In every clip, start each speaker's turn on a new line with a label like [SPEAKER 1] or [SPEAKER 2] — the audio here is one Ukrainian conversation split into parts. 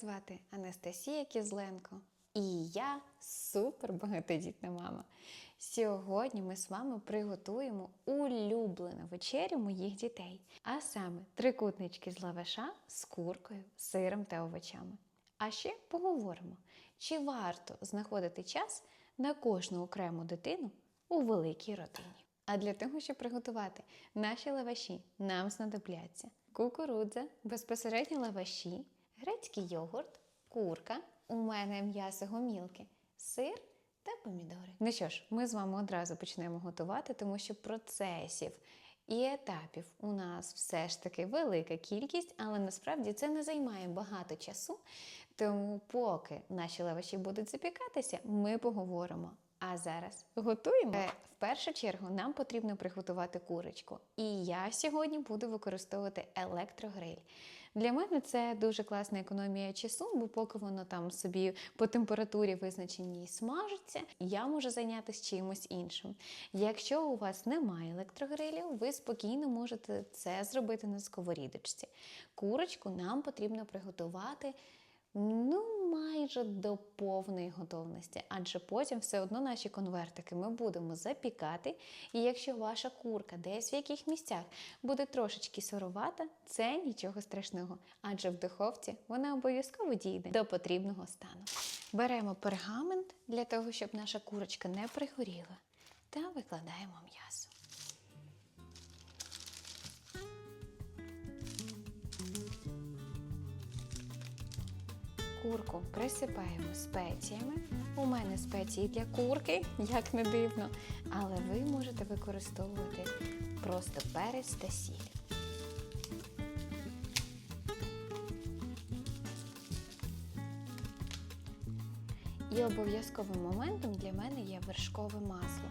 [SPEAKER 1] звати Анастасія Кізленко, і я супер багатодітна мама. Сьогодні ми з вами приготуємо улюблену вечерю моїх дітей, а саме трикутнички з лаваша з куркою, сиром та овочами. А ще поговоримо, чи варто знаходити час на кожну окрему дитину у великій родині. А для того, щоб приготувати наші лаваші, нам знадобляться кукурудза, безпосередньо лаваші, грецький йогурт, курка, у мене м'ясо гомілки, сир та помідори. Ну що ж, ми з вами одразу почнемо готувати, тому що процесів і етапів у нас все ж таки велика кількість, але насправді це не займає багато часу. Тому, поки наші лаваші будуть запікатися, ми поговоримо. А зараз готуємо. Е, В першу чергу нам потрібно приготувати курочку. І я сьогодні буду використовувати електрогриль. Для мене це дуже класна економія часу, бо поки воно там собі по температурі визначеній смажиться, я можу зайнятися чимось іншим. Якщо у вас немає електрогрилів, ви спокійно можете це зробити на сковорідочці. Курочку нам потрібно приготувати ну, майже до повної готовності, адже потім все одно наші конвертики ми будемо запікати. І якщо ваша курка десь в яких місцях буде трошечки сировата, це нічого страшного, адже в духовці вона обов'язково дійде до потрібного стану. Беремо пергамент для того, щоб наша курочка не пригоріла, та викладаємо м'ясо. Курку присипаємо спеціями. У мене спеції для курки, як не дивно, але ви можете використовувати просто перець та сіль. І обов'язковим моментом для мене є вершкове масло.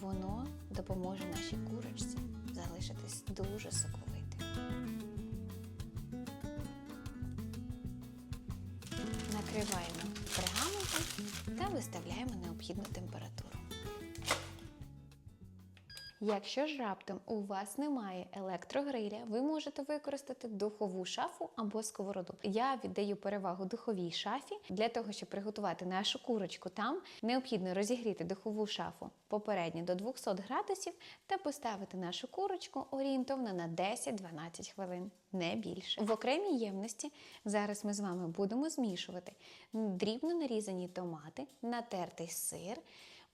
[SPEAKER 1] Воно допоможе нашій курочці залишитись дуже соковитим. Накриваємо пергаментом та виставляємо необхідну температуру. Якщо ж раптом у вас немає електрогриля, ви можете використати духову шафу або сковороду. Я віддаю перевагу духовій шафі. Для того, щоб приготувати нашу курочку там, необхідно розігріти духову шафу попередньо до 200 градусів та поставити нашу курочку орієнтовно на 10-12 хвилин, не більше. В окремій ємності зараз ми з вами будемо змішувати дрібно нарізані томати, натертий сир.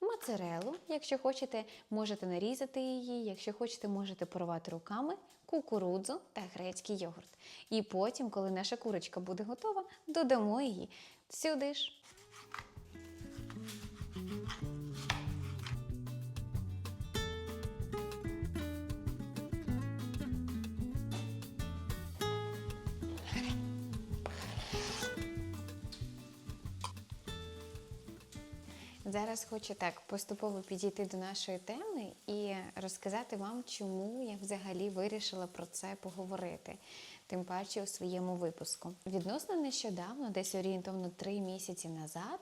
[SPEAKER 1] Моцарелу, якщо хочете, можете нарізати її, якщо хочете, можете порвати руками, кукурудзу та грецький йогурт. І потім, коли наша курочка буде готова, додамо її сюди ж. Зараз хочу так поступово підійти до нашої теми і розказати вам, чому я взагалі вирішила про це поговорити, тим паче у своєму випуску. Відносно нещодавно, десь орієнтовно три місяці назад,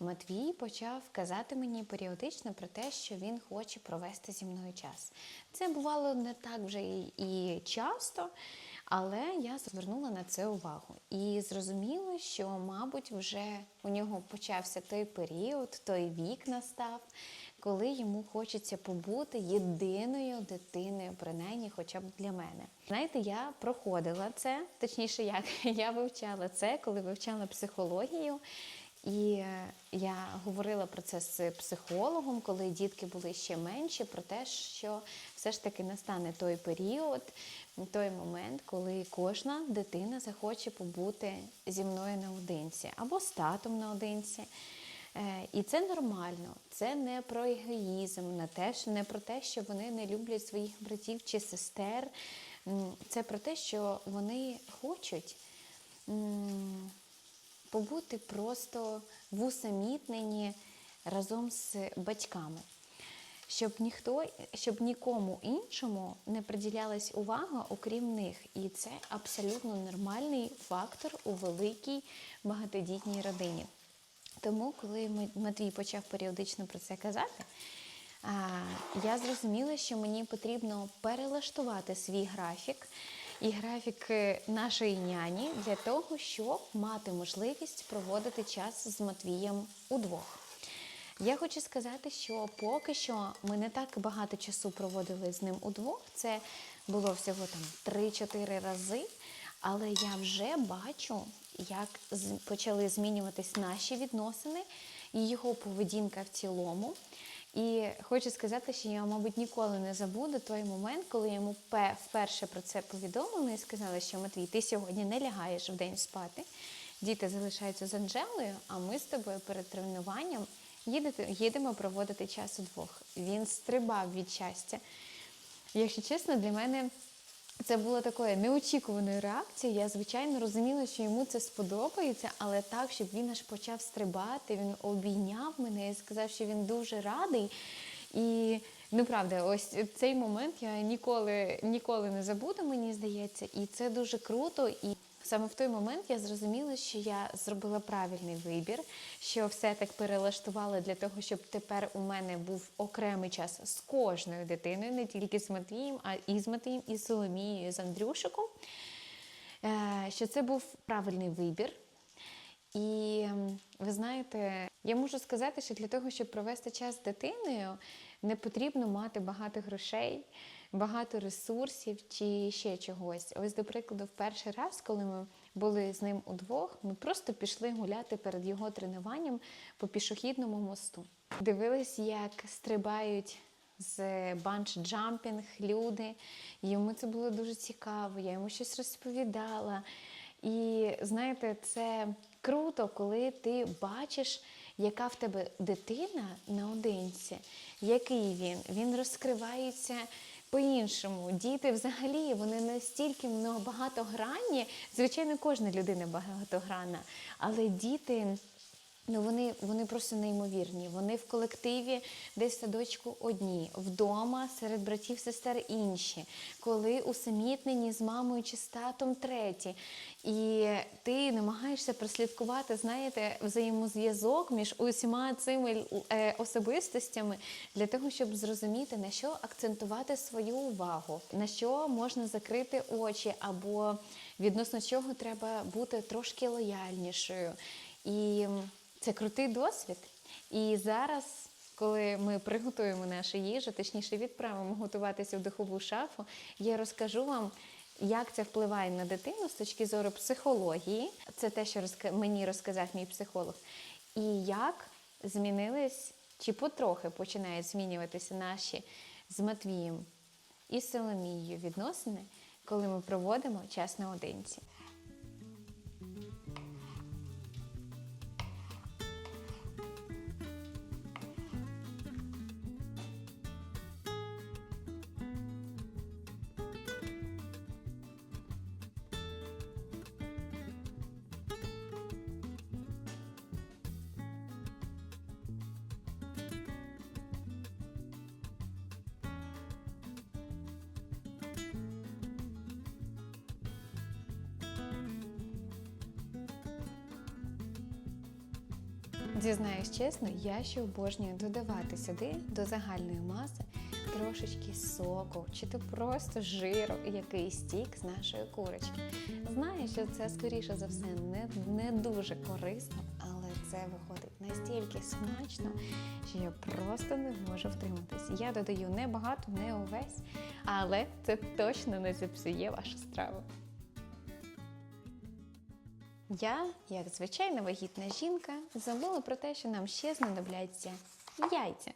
[SPEAKER 1] Матвій почав казати мені періодично про те, що він хоче провести зі мною час. Це бувало не так вже і- часто. Але я звернула на це увагу і зрозуміла, що, мабуть, вже у нього почався той період, той вік настав, коли йому хочеться побути єдиною дитиною, принаймні, хоча б для мене. Знаєте, я проходила це, точніше, як я вивчала це, коли вивчала психологію. І е, я говорила про це з психологом, коли дітки були ще менші, про те, що все ж таки настане той період, той момент, коли кожна дитина захоче побути зі мною наодинці або з татом наодинці. Е, І це нормально, це не про егоїзм, не, те, не про те, що вони не люблять своїх братів чи сестер. Це про те, що вони хочуть. побути просто в усамітненні разом з батьками, щоб ніхто, щоб нікому іншому не приділялась увага, окрім них. І це абсолютно нормальний фактор у великій багатодітній родині. Тому, коли Матвій почав періодично про це казати, я зрозуміла, що мені потрібно перелаштувати свій графік і графік е, нашої няні для того, щоб мати можливість проводити час з Матвієм удвох. Я хочу сказати, що поки що ми не так багато часу проводили з ним удвох. Це було всього там 3-4 рази. Але я вже бачу, як почали змінюватись наші відносини і його поведінка в цілому. І хочу сказати, що я, мабуть, ніколи не забуду той момент, коли йому вперше про це повідомили і сказали, що Матвій, ти сьогодні не лягаєш в день спати. Діти залишаються з Анжелою, а ми з тобою перед тренуванням їдете, їдемо проводити час удвох. Він стрибав від щастя. Якщо чесно, для мене це було такою неочікуваною реакцією. Я, звичайно, розуміла, що йому це сподобається, але так, щоб він аж почав стрибати, він обійняв мене і сказав, що він дуже радий. І ну правда, ось цей момент я ніколи, ніколи не забуду, мені здається, і це дуже круто. І саме в той момент я зрозуміла, що я зробила правильний вибір, що все так перелаштувала для того, щоб тепер у мене був окремий час з кожною дитиною, не тільки з Матвієм, а і з Матвієм, і з Соломією, і з Андрюшиком. Е, Що це був правильний вибір. І ви знаєте, я можу сказати, що для того, щоб провести час з дитиною, не потрібно мати багато грошей, багато ресурсів чи ще чогось. Ось, до прикладу, в перший раз, коли ми були з ним удвох, ми просто пішли гуляти перед його тренуванням по пішохідному мосту. Дивились, як стрибають з банч-джампінг люди. Йому це було дуже цікаво, я йому щось розповідала. І знаєте, це круто, коли ти бачиш, яка в тебе дитина наодинці, який він. Він розкривається по-іншому. Діти взагалі вони настільки багатогранні. Звичайно, кожна людина багатогранна, але діти. Ну, вони, вони просто неймовірні. Вони в колективі десь садочку одні, вдома серед братів, сестер інші, коли усамітнені з мамою чи з татом треті. І ти намагаєшся прослідкувати, знаєте, взаємозв'язок між усіма цими е, особистостями для того, щоб зрозуміти, на що акцентувати свою увагу, на що можна закрити очі, або відносно чого треба бути трошки лояльнішою. І це крутий досвід. І зараз, коли ми приготуємо нашу їжу, точніше відправимо готуватися в духову шафу, я розкажу вам, як це впливає на дитину з точки зору психології. Це те, що мені розказав мій психолог. І як змінились чи потрохи починають змінюватися наші з Матвієм і Соломією відносини, коли ми проводимо час наодинці. Чесно, я ще обожнюю додавати сюди до загальної маси трошечки соку, чи то просто жиру, який стік з нашої курочки. Знаю, що це скоріше за все не, не дуже корисно, але це виходить настільки смачно, що я просто не можу втриматись. Я додаю не багато, не увесь, але це точно не зіпсує вашу страву. Я, як звичайна вагітна жінка, забула про те, що нам ще знадобляться яйця.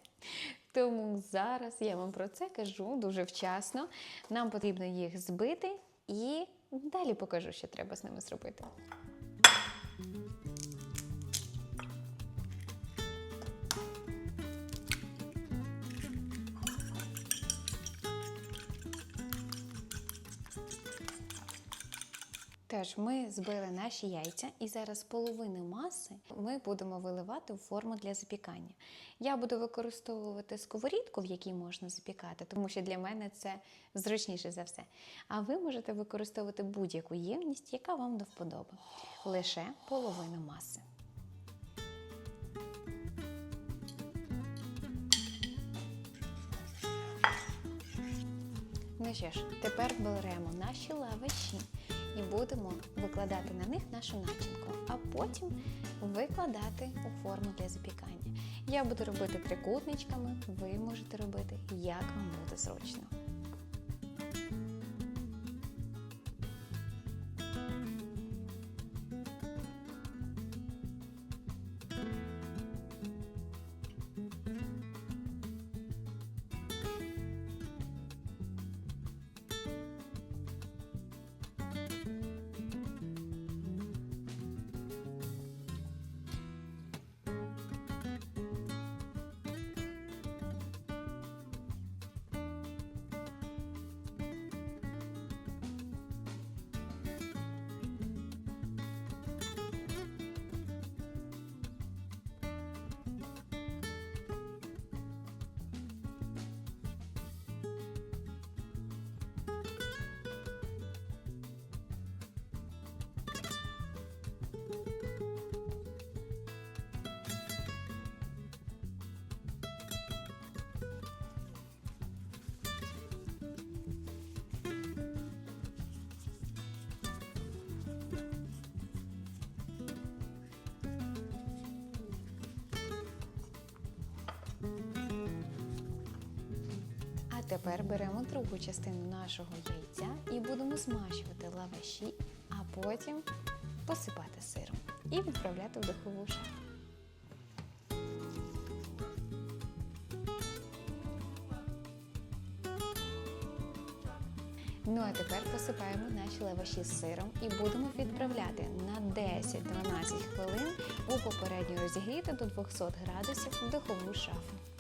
[SPEAKER 1] Тому зараз я вам про це кажу дуже вчасно. Нам потрібно їх збити і далі покажу, що треба з ними зробити. Тож ми збили наші яйця, і зараз половину маси ми будемо виливати в форму для запікання. Я буду використовувати сковорідку, в якій можна запікати, тому що для мене це зручніше за все. А ви можете використовувати будь-яку ємність, яка вам до вподоби. Лише половину маси. Ну що ж, тепер беремо наші лаваші і будемо викладати на них нашу начинку, а потім викладати у форму для запікання. Я буду робити трикутничками, ви можете робити як вам буде зручно. Тепер беремо другу частину нашого яйця і будемо змащувати лаваші, а потім посипати сиром і відправляти в духову шафу. Ну а тепер посипаємо наші лаваші з сиром і будемо відправляти на 10-12 хвилин у попередньо розігріти до 200 градусів духову шафу.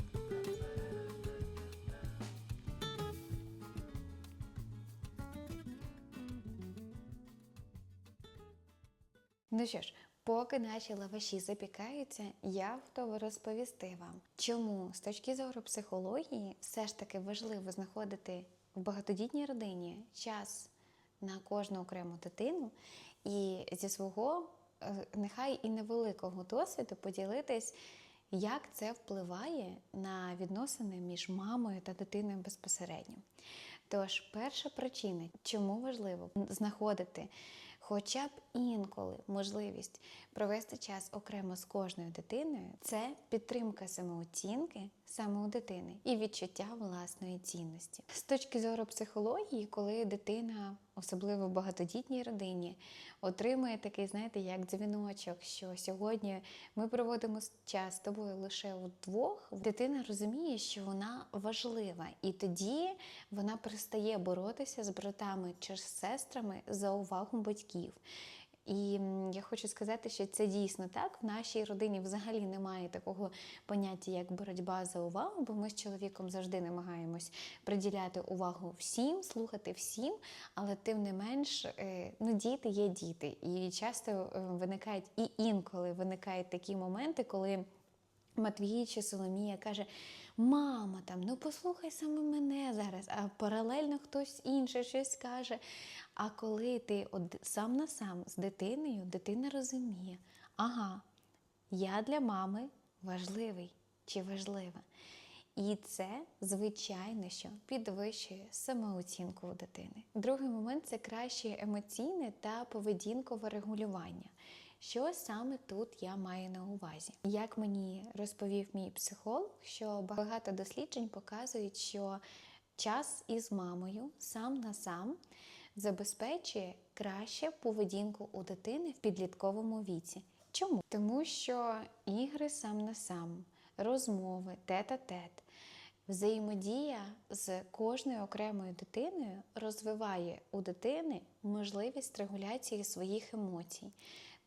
[SPEAKER 1] Ну що ж, поки наші лаваші запікаються, я готова розповісти вам, чому з точки зору психології все ж таки важливо знаходити в багатодітній родині час на кожну окрему дитину і зі свого е, нехай і невеликого досвіду поділитись, як це впливає на відносини між мамою та дитиною безпосередньо. Тож, перша причина, чому важливо знаходити хоча б інколи можливість провести час окремо з кожною дитиною, це підтримка самооцінки саме у дитини і відчуття власної цінності. З точки зору психології, коли дитина, особливо в багатодітній родині, отримує такий, знаєте, як дзвіночок, що сьогодні ми проводимо час з тобою лише удвох, дитина розуміє, що вона важлива, і тоді вона перестає боротися з братами чи з сестрами за увагу батьків. І я хочу сказати, що це дійсно так. В нашій родині взагалі немає такого поняття, як боротьба за увагу, бо ми з чоловіком завжди намагаємось приділяти увагу всім, слухати всім, але тим не менш, е, ну, діти є діти. І часто е, виникають і інколи виникають такі моменти, коли. Матвій чи Соломія каже: Мама, там, ну послухай саме мене зараз, а паралельно хтось інший щось каже. А коли ти од... сам на сам з дитиною, дитина розуміє, ага, я для мами важливий чи важлива. І це, звичайно, що підвищує самооцінку у дитини. Другий момент це краще емоційне та поведінкове регулювання. Що саме тут я маю на увазі? Як мені розповів мій психолог, що багато досліджень показують, що час із мамою сам на сам забезпечує краще поведінку у дитини в підлітковому віці. Чому? Тому що ігри сам на сам, розмови, тет-а-тет, взаємодія з кожною окремою дитиною розвиває у дитини можливість регуляції своїх емоцій.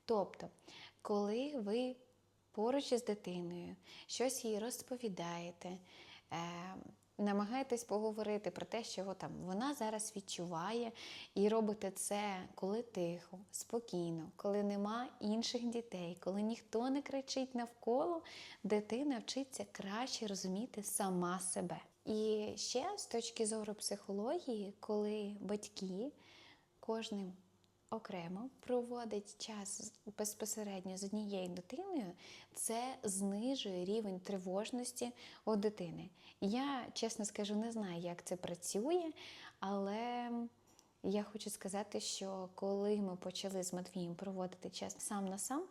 [SPEAKER 1] Тобто, коли ви поруч із дитиною щось їй розповідаєте, е, намагаєтесь поговорити про те, що там вона зараз відчуває, і робите це, коли тихо, спокійно, коли нема інших дітей, коли ніхто не кричить навколо, дитина вчиться краще розуміти сама себе. І ще з точки зору психології, коли батьки кожним окремо проводить час безпосередньо з однією дитиною, це знижує рівень тривожності у дитини. Я, чесно скажу, не знаю, як це працює, Але я хочу сказати, що коли ми почали з Матвієм проводити час сам на сам,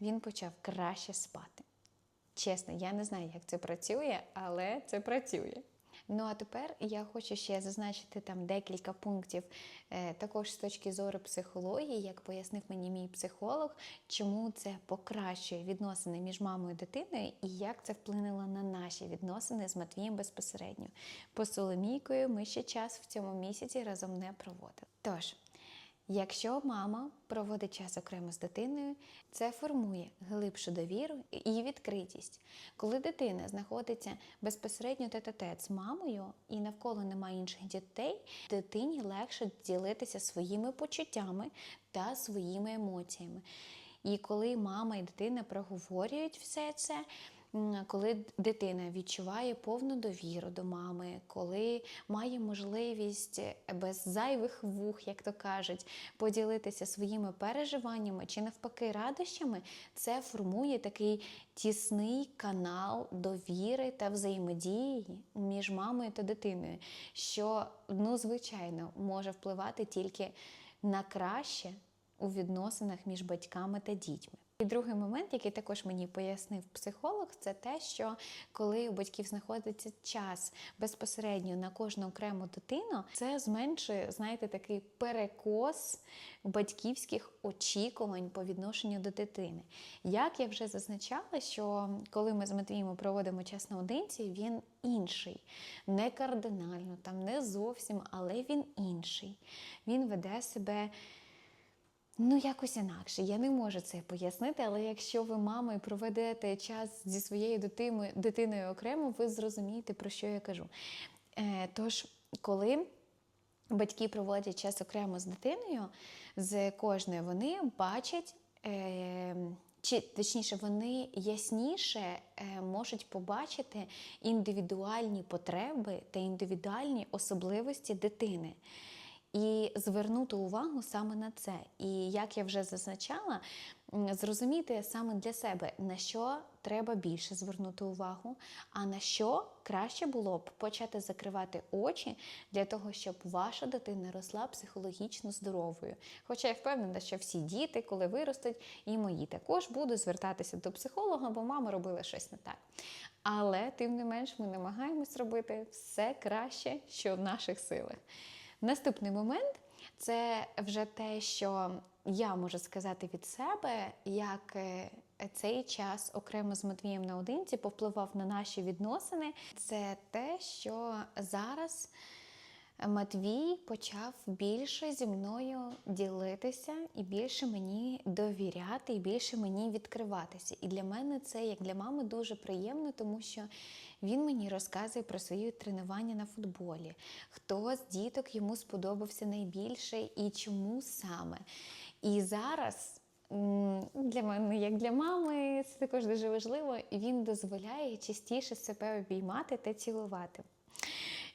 [SPEAKER 1] він почав краще спати. Чесно, я не знаю, як це працює, але це працює. Ну а тепер я хочу ще зазначити там декілька пунктів, е, також з точки зору психології, як пояснив мені мій психолог, чому це покращує відносини між мамою і дитиною, і як це вплинуло на наші відносини з Матвієм безпосередньо. По Соломійкою ми ще час в цьому місяці разом не проводили. Тож. Якщо мама проводить час окремо з дитиною, це формує глибшу довіру і відкритість. Коли дитина знаходиться безпосередньо тет-а-тет з мамою і навколо немає інших дітей, дитині легше ділитися своїми почуттями та своїми емоціями. І коли мама і дитина проговорюють все це, коли дитина відчуває повну довіру до мами, коли має можливість е, без зайвих вух, як то кажуть, поділитися своїми переживаннями чи навпаки радощами, це формує такий тісний канал довіри та взаємодії між мамою та дитиною, що ну звичайно може впливати тільки на краще у відносинах між батьками та дітьми. І другий момент, який також мені пояснив психолог, це те, що коли у батьків знаходиться час безпосередньо на кожну окрему дитину, це зменшує, знаєте, такий перекос батьківських очікувань по відношенню до дитини. Як я вже зазначала, що коли ми з Матвієм проводимо час наодинці, він інший, не кардинально, там не зовсім, але він інший. Він веде себе. Ну, якось інакше. Я не можу це пояснити, але якщо ви мама проведете час зі своєю дитиною окремо, ви зрозумієте, про що я кажу. Е, тож, коли батьки проводять час окремо з дитиною, з кожною вони бачать. Е, чи точніше, вони ясніше е, можуть побачити індивідуальні потреби та індивідуальні особливості дитини і звернути увагу саме на це. І як я вже зазначала, зрозуміти саме для себе, на що треба більше звернути увагу, а на що краще було б почати закривати очі для того, щоб ваша дитина росла психологічно здоровою. Хоча я впевнена, що всі діти, коли виростуть, і мої також будуть звертатися до психолога, бо мама робила щось не так. Але тим не менш ми намагаємось робити все краще, що в наших силах. Наступний момент це вже те, що я можу сказати від себе, як е, цей час окремо з Матвієм наодинці повпливав на наші відносини. Це те, що зараз Матвій почав більше зі мною ділитися і більше мені довіряти, і більше мені відкриватися. І для мене це, як для мами, дуже приємно, тому що він мені розказує про свої тренування на футболі, хто з діток йому сподобався найбільше і чому саме. І зараз. Для мене, як для мами, це також дуже важливо. Він дозволяє частіше себе обіймати та цілувати.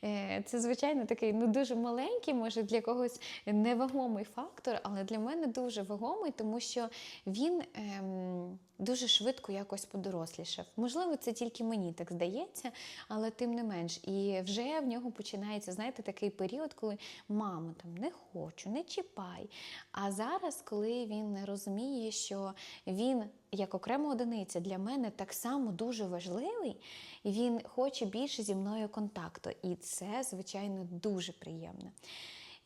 [SPEAKER 1] Е, Це, звичайно, такий ну дуже маленький, може для когось невагомий фактор, але для мене дуже вагомий, тому що він ем, дуже швидко якось подорослішав. Можливо, це тільки мені так здається, але тим не менш. І вже в нього починається, знаєте, такий період, коли мама там не хочу, не чіпай. А зараз, коли він розуміє, що він як окрема одиниця для мене так само дуже важливий, він хоче більше зі мною контакту. І це, звичайно, дуже приємно.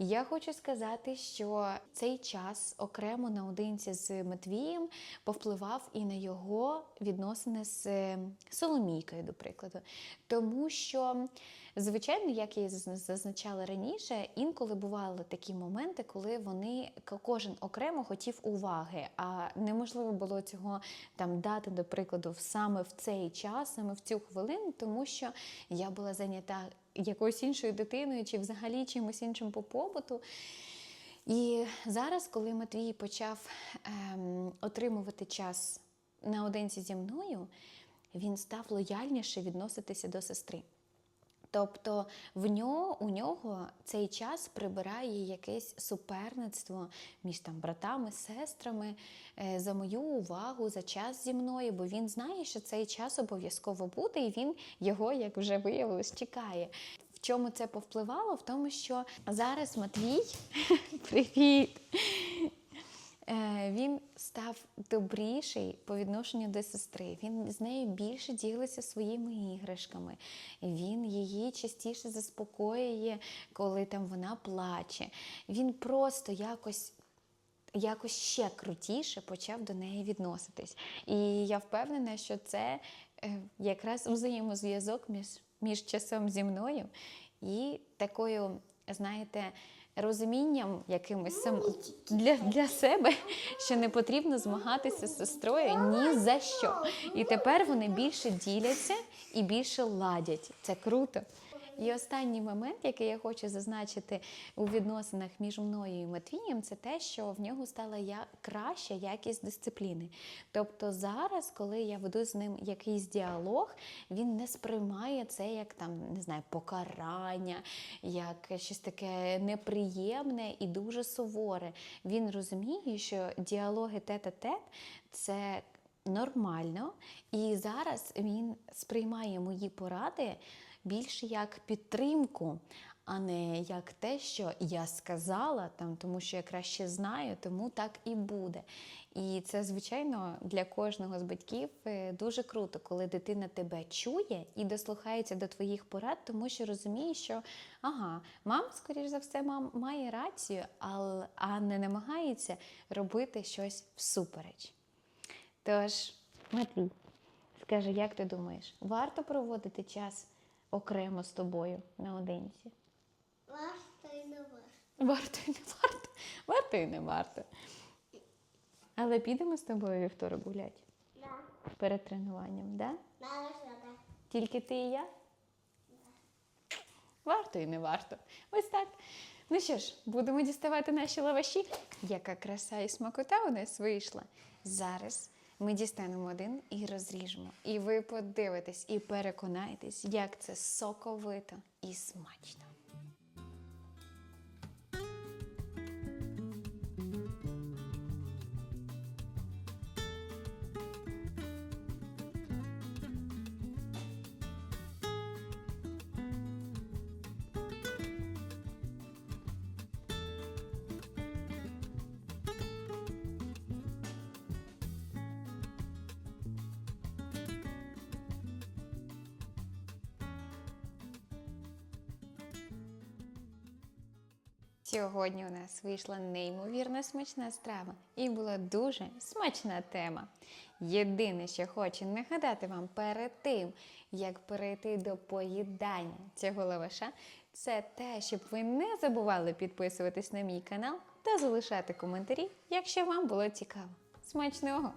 [SPEAKER 1] Я хочу сказати, що цей час окремо наодинці з Матвієм повпливав і на його відносини з е, Соломійкою, до прикладу. Тому що, звичайно, як я зазначала раніше, інколи бували такі моменти, коли вони кожен окремо хотів уваги, а неможливо було цього там дати, до прикладу, саме в цей час, саме в цю хвилину, тому що я була зайнята якоюсь іншою дитиною чи взагалі чимось іншим по побуту. І зараз, коли Матвій почав ем, отримувати час наодинці зі мною, він став лояльніше відноситися до сестри. Тобто в нього, у нього цей час прибирає якесь суперництво між там братами, сестрами е, за мою увагу, за час зі мною, бо він знає, що цей час обов'язково буде, і він його, як вже виявилось, чекає. В чому це повпливало? В тому, що зараз Матвій, привіт! Е, Він став добріший по відношенню до сестри. Він з нею більше ділиться своїми іграшками. Він її частіше заспокоює, коли там вона плаче. Він просто якось. Якось ще крутіше почав до неї відноситись. І я впевнена, що це е, якраз взаємозв'язок між, між часом зі мною і такою, знаєте, розумінням якимось сам для, для себе, що не потрібно змагатися з сестрою ні за що. І тепер вони більше діляться і більше ладять. Це круто. І останній момент, який я хочу зазначити у відносинах між мною і Матвієм, це те, що в нього стала я краща якість дисципліни. Тобто зараз, коли я веду з ним якийсь діалог, він не сприймає це як там не знаю, покарання, як щось таке неприємне і дуже суворе. Він розуміє, що діалоги тет-а-тет – це нормально, і зараз він сприймає мої поради більше як підтримку, а не як те, що я сказала, там, тому що я краще знаю, тому так і буде. І це, звичайно, для кожного з батьків е, дуже круто, коли дитина тебе чує і дослухається до твоїх порад, тому що розуміє, що ага, мам, скоріш за все, мам має рацію, а не намагається робити щось всупереч. Тож, Матвій, скажи, як ти думаєш, варто проводити час окремо з тобою наодинці?
[SPEAKER 2] Варто і не варто.
[SPEAKER 1] Варто і не варто. Варто і не варто. Але підемо з тобою вівторок гулять
[SPEAKER 2] Да.
[SPEAKER 1] перед тренуванням, да?
[SPEAKER 2] Зараз треба.
[SPEAKER 1] Тільки ти і я? Варто і не варто. Ось так. Ну що ж, будемо діставати наші лаваші. Яка краса і смакота у нас вийшла. Зараз ми дістанемо один і розріжемо. І ви подивитесь і переконаєтесь, як це соковито і смачно. Сьогодні у нас вийшла неймовірно смачна страва і була дуже смачна тема. Єдине, що хочу нагадати вам перед тим, як перейти до поїдання цього лаваша, це те, щоб ви не забували підписуватись на мій канал та залишати коментарі, якщо вам було цікаво. Смачного!